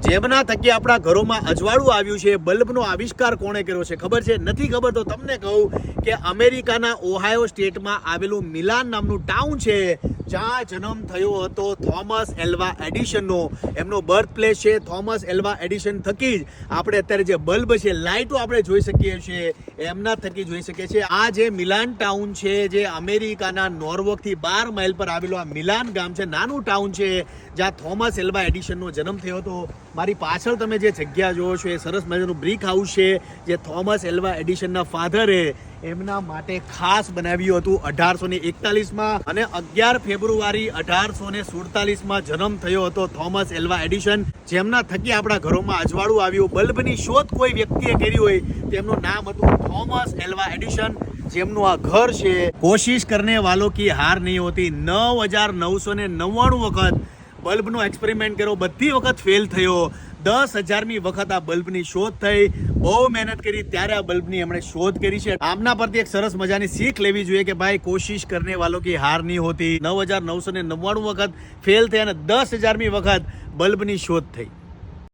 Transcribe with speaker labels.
Speaker 1: જેમના થકી આપણા ઘરોમાં અજવાળું આવ્યું છે, બલ્બનો આવિષ્કાર કોણે કર્યો છે ખબર છે? નથી ખબર તો તમને કહું કે અમેરિકાના ઓહાયો સ્ટેટમાં આવેલું મિલાન નામનું ટાઉન છે જ્યાં જન્મ થયો હતો થોમસ એલ્વા એડિશનનો. એમનો બર્થ પ્લેસ છે, થોમસ એલ્વા એડિશન થકી જ આપણે અત્યારે જે બલ્બ છે, લાઇટો આપણે જોઈ શકીએ છીએ. એમના થકી જોઈ શકીએ છીએ. આ જે મિલાન ટાઉન છે, જે અમેરિકાના નોર્વોકથી બાર માઇલ પર આવેલું આ મિલાન ગામ છે, નાનું ટાઉન છે, જ્યાં થોમસ એલ્વા એડિશનનો જન્મ થયો હતો. મારી પાછળ તમે જે જગ્યા જોવો છો, એ સરસ મજાનું બ્રિક હાઉસ છે, જે થોમસ એલ્વા એડિશનના ફાધરે એમના માટે ખાસ બનાવ્યું હતું અઢારસો ને એકતાલીસમાં અને અગિયાર ફેબ્રુઆરી અઢારસો ને સુડતાલીસમાં જન્મ થયો હતો થોમસ એલ્વા એડિશન, જેમના થકી આપણા ઘરોમાં અજવાળું આવ્યું. બલ્બની શોધ કોઈ વ્યક્તિએ કરી હોય, તેમનું નામ હતું થોમસ એલ્વા એડિશન, જેમનું આ ઘર છે. કોશિશ કરને વાલો કી હાર નહીં હોતી. નવ હજાર નવસો ને નવ્વાણું વખત બલ્બનો એક્સપેરિમેન્ટ કર્યો. બધી વખત ફેલ થયો. દસ હજારમી વખત આ બલ્બની શોધ થઈ. બહુ મહેનત કરી, ત્યારે આ બલ્બની એમણે શોધ કરી છે. આમના પરથી એક સરસ મજાની શીખ લેવી જોઈએ કે ભાઈ કોશિશ કરને વાલો કી હાર નહીં હોતી. નવ હજાર નવસો ને નવ્વાણું વખત ફેલ થઈ અને દસ હજારમી વખત બલ્બની શોધ થઈ.